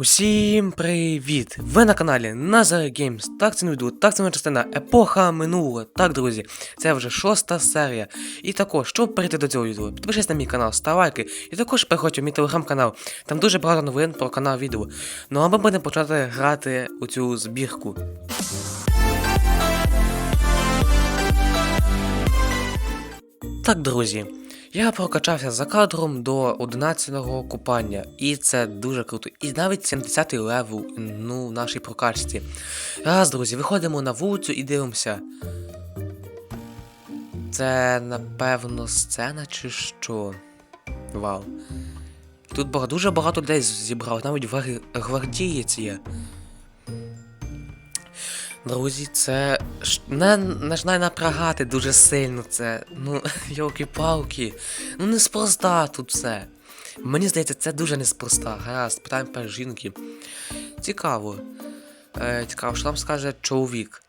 Усім привіт! Ви на каналі Nazar Games. Так це не відео, так це моя частина Епоха минула. Так, друзі, це вже шоста серія. І також, щоб перейти до цього відео, підпишись на мій канал, став лайки, і також переходь у мій телеграм-канал. Там дуже багато новин про канал відео. Ну а ми будемо почати грати у цю збірку. Так, друзі, я прокачався за кадром до 11-го купання, і це дуже круто. І навіть 70-й левел ну, в нашій прокачці. Раз, друзі, виходимо на вулицю і дивимося. Це, напевно, сцена чи що? Вау. Тут дуже багато людей зібрав, навіть гвар- гвардієць є. Друзі, це ж- не починає напрягати дуже сильно це. Ну, йолки-палки. Ну неспроста тут все. Мені здається, це дуже неспроста. Гаразд, питаємо перш жінки. Цікаво. Е, цікаво, що нам скаже чоловік.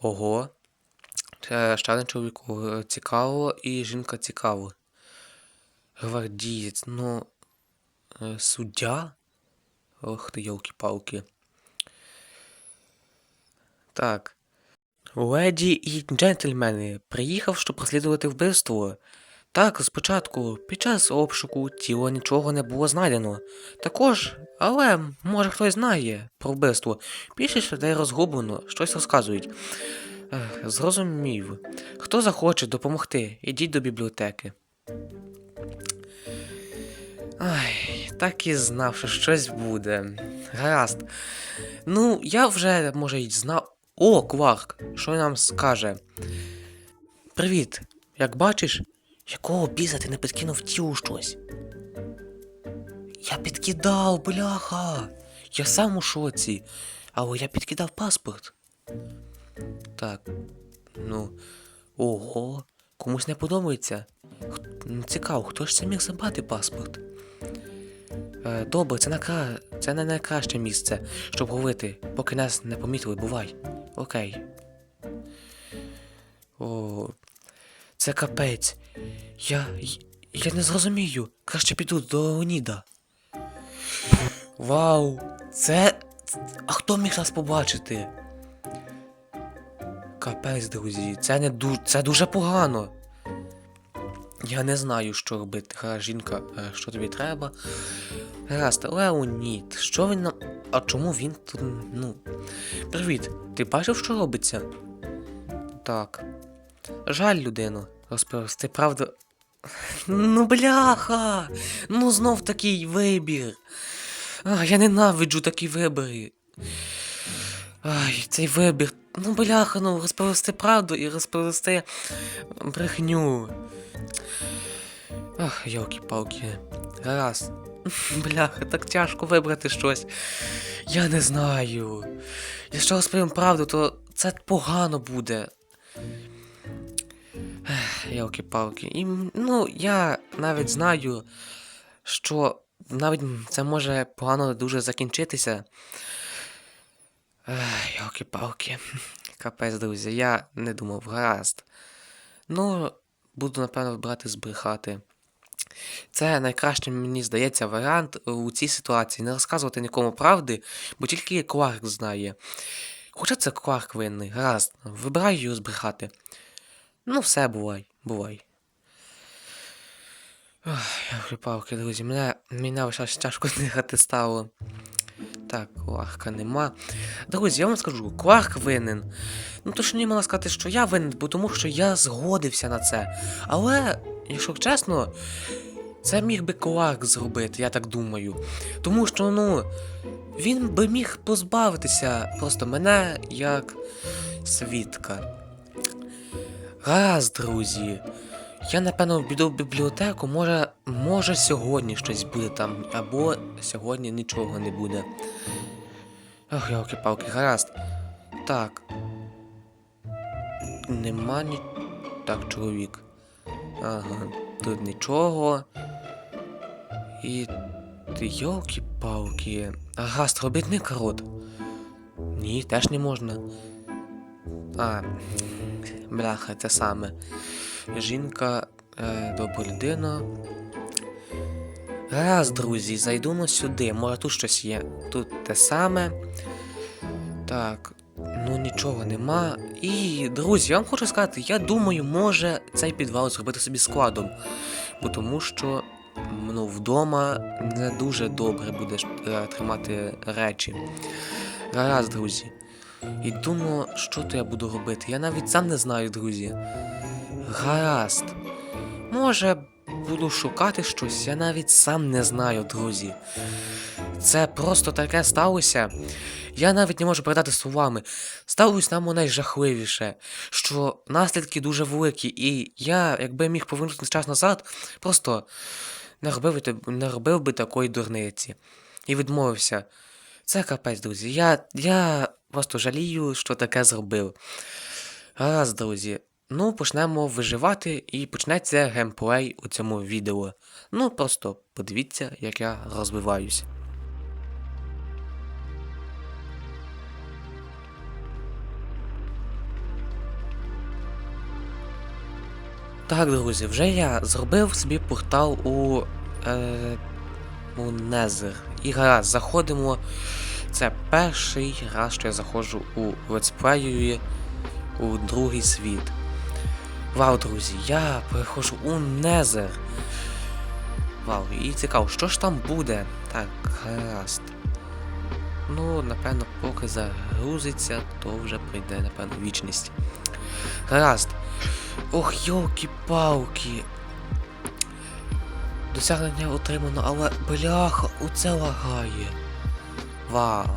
Ого. Це ще один чоловік. Цікаво, і жінка цікаво. Гвардієць, ну. Е, суддя? Ох ти, йолки-палки. Так. Леді і джентльмени, приїхав, щоб розслідувати вбивство. Так, спочатку, під час обшуку тіло нічого не було знайдено. Також, але може хтось знає про вбивство. Більшість людей розгублено, щось розказують. Зрозумів. Хто захоче допомогти, ідіть до бібліотеки. Ай, так і знав, що щось буде. Гаразд. Ну, я вже, може, й знав. О, Кварк, що нам скаже? Привіт. Як бачиш, якого біса ти не підкинув тілу щось? Я підкидав, бляха. Я сам у шоці. Але я підкидав паспорт. Так. Ну. Ого. Комусь не подобається. Х- Цікаво, хто ж це міг забрати паспорт? Е, добре, це, накра... це не найкраще місце, щоб говорити, поки нас не помітили, бувай. Окей. О, це капець. Я. Я не зрозумію. Краще піду до Леоніда. Вау! Це. А хто міг нас побачити? Капець, друзі, це не дуже. це дуже погано. Я не знаю, що робити. Га, жінка, е, що тобі треба? Гаразд, Леонід, що він нам. А чому він тут. Ну. Привіт, ти бачив, що робиться? Так. Жаль, людину, розповісти правду. Ну, бляха! Ну знов такий вибір. А, я ненавиджу такі вибори. Ай, цей вибір. Ну, бляха, ну розповісти правду і розповісти брехню. Ах, йолки-палки. Гаразд. Бляха, так тяжко вибрати щось. Я не знаю. Якщо розповім правду, то це погано буде. Ялки-палки. І, ну, я навіть знаю, що навіть це може погано дуже закінчитися. Ялки-палки. Капець, друзі, я не думав, гаразд. Ну, буду, напевно, брати збрехати. Це найкраще, мені здається, варіант у цій ситуації. Не розказувати нікому правди, бо тільки Кларк знає. Хоча це Кларк винний, гаразд, вибираю його збрехати. Ну, все, бувай, бувай. Ох, палки, друзі, мене мене аж тяжко дихати стало. Так, Кларка нема. Друзі, я вам скажу, Кларк винен. Ну то ж не можна сказати, що я винен, бо тому що я згодився на це. Але, якщо чесно, це міг би Кларк зробити, я так думаю. Тому що, ну, він би міг позбавитися просто мене як свідка. Гаразд, друзі. Я, напевно, піду в бібліотеку, може, може сьогодні щось буде там, або сьогодні нічого не буде. Ох, ялки-палки, гаразд. Так. Нема ні. Так, чоловік. Ага, тут нічого. І. Ти йолки-палки. Ага, робітник рот. Ні, теж не можна. А. Бляха, те саме. Жінка, е, добра людина. Раз, друзі, зайдемо сюди. Може тут щось є. Тут те саме. Так, ну нічого нема. І, друзі, я вам хочу сказати, я думаю, може цей підвал зробити собі складом. Бо тому що ну, вдома не дуже добре будеш е, тримати речі. Раз, друзі. І думаю, що то я буду робити. Я навіть сам не знаю, друзі. Гаразд. Може, буду шукати щось, я навіть сам не знаю, друзі. Це просто таке сталося. Я навіть не можу передати словами. Сталося нам найжахливіше, що наслідки дуже великі, і я, якби міг повернути час назад, просто не робив, би не робив би такої дурниці. І відмовився. Це капець, друзі. Я, я просто жалію, що таке зробив. Гаразд, друзі. Ну, почнемо виживати і почнеться геймплей у цьому відео. Ну, просто подивіться, як я розвиваюся. Так, друзі, вже я зробив собі портал у. Е, у Незер. І гаразд, заходимо. Це перший раз, що я заходжу у летсплею у другий світ. Вау, друзі, я переходжу у Незер. Вау, і цікаво, що ж там буде? Так, гаразд. Ну, напевно, поки загрузиться, то вже прийде, напевно, вічність. Гаразд. Ох, йолки-палки. Досягнення отримано, але бляха, оце лагає. Вау.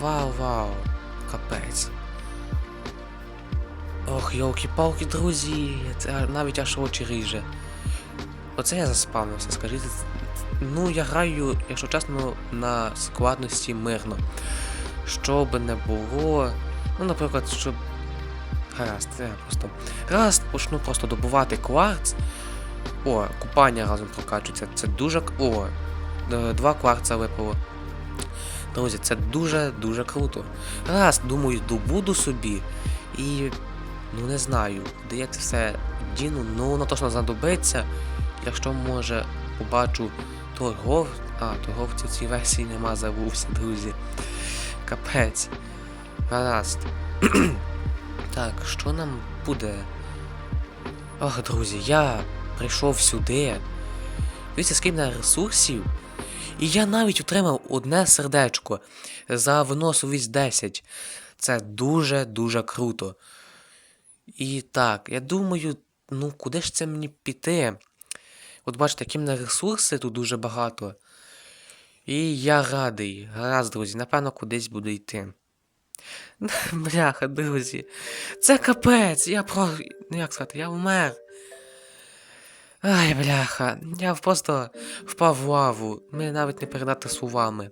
Вау, вау. Капець. Ох, йолки-палки, друзі. Це навіть аж очі ріже. Оце я заспавнився, скажіть. Ну, я граю, якщо чесно, на складності мирно. Що би не було. Ну, наприклад, щоб. Гаразд, я просто. Раз почну просто добувати кварц. О, купання разом прокачується. Це дуже. О! Два кварца випало. Друзі, це дуже-дуже круто. Раз, думаю, добуду собі. І. Ну не знаю, де я це все діну, ну воно точно знадобиться. Якщо може побачу торгов. А, торговців цій версії нема, забувся, друзі. Капець. Гаразд. так, що нам буде? Ох, друзі, я прийшов сюди. Дивіться, скільки мене ресурсів. І я навіть отримав одне сердечко за виносовість 10. Це дуже-дуже круто. І так, я думаю, ну куди ж це мені піти? От бачите, які мене ресурси тут дуже багато. І я радий. Гаразд, друзі, напевно, кудись буду йти. Бляха, друзі. Це капець. Я про. Ну як сказати, я вмер. Ай, бляха. Я просто впав в лаву. Мені навіть не передати словами.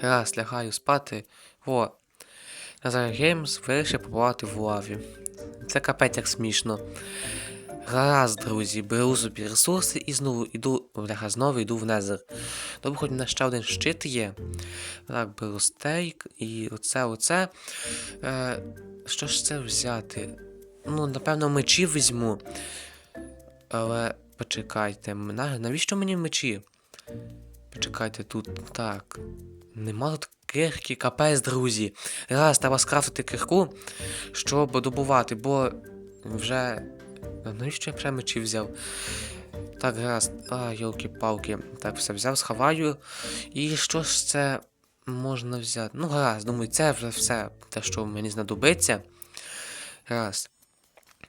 Раз, лягаю спати. О. Назар Геймс вирішив побувати в лаві. Це капець як смішно. Гаразд, друзі, беру собі ресурси і знову йду. Бляха, знову йду в Незер. Добре, хоч мене ще один щит є. Так, беру стейк і оце, оце. Е, що ж це взяти? Ну, напевно, мечі візьму. Але почекайте, навіщо мені мечі? Почекайте тут. Так. Нема тут кирки, капець, друзі. Раз, треба скрафтити кирку, щоб добувати, бо вже. А Навіщо я вже мечі взяв? Так, раз. А, йолки-палки. Так, все взяв, сховаю. І що ж це можна взяти? Ну, гаразд, думаю, це вже все те, що мені знадобиться. Раз.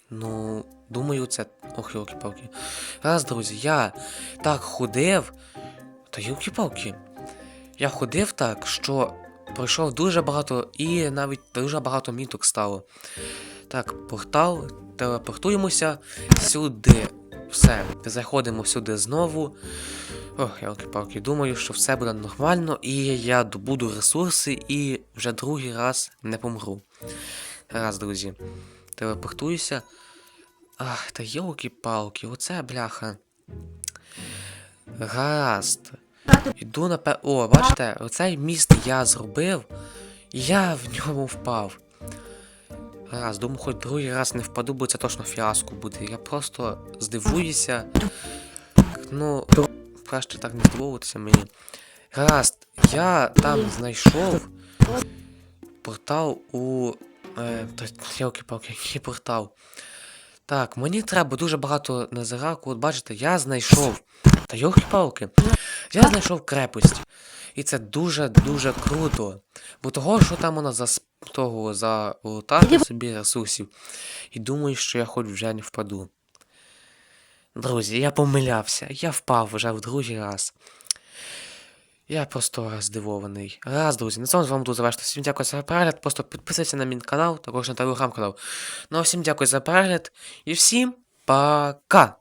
Ну, думаю, це. Ох, йолки-палки. Раз, друзі, я так ходив. Та йолки-палки. Я ходив так, що пройшов дуже багато і навіть дуже багато міток стало. Так, портал, телепортуємося сюди. Все, заходимо сюди знову. Ох, ялки-палки, думаю, що все буде нормально, і я добуду ресурси і вже другий раз не помру. Раз, друзі. Телепортуюся. Ах, та йолки-палки, оце бляха. Гаразд. Іду на пе. О, бачите, оцей міст я зробив, і я в ньому впав. Раз, думаю, хоч другий раз не впаду, бо це точно фіаско буде. Я просто здивуюся. ну, краще так не здивовуватися мені. Гаразд, я там знайшов портал у. Е, та йолки-палки, який портал. Так, мені треба дуже багато назираку. От бачите, я знайшов. Та йолки-палки. Я знайшов крепость. І це дуже-дуже круто. Бо того, що там вона за того залутати собі ресурсів. І думаю, що я хоч вже не впаду. Друзі, я помилявся. Я впав вже в другий раз. Я просто здивований. Раз, друзі, на цьому з вами буду завершити. Всім дякую за перегляд. Просто підписуйтесь на мій канал, також на телеграм-канал. Ну а всім дякую за перегляд і всім пока!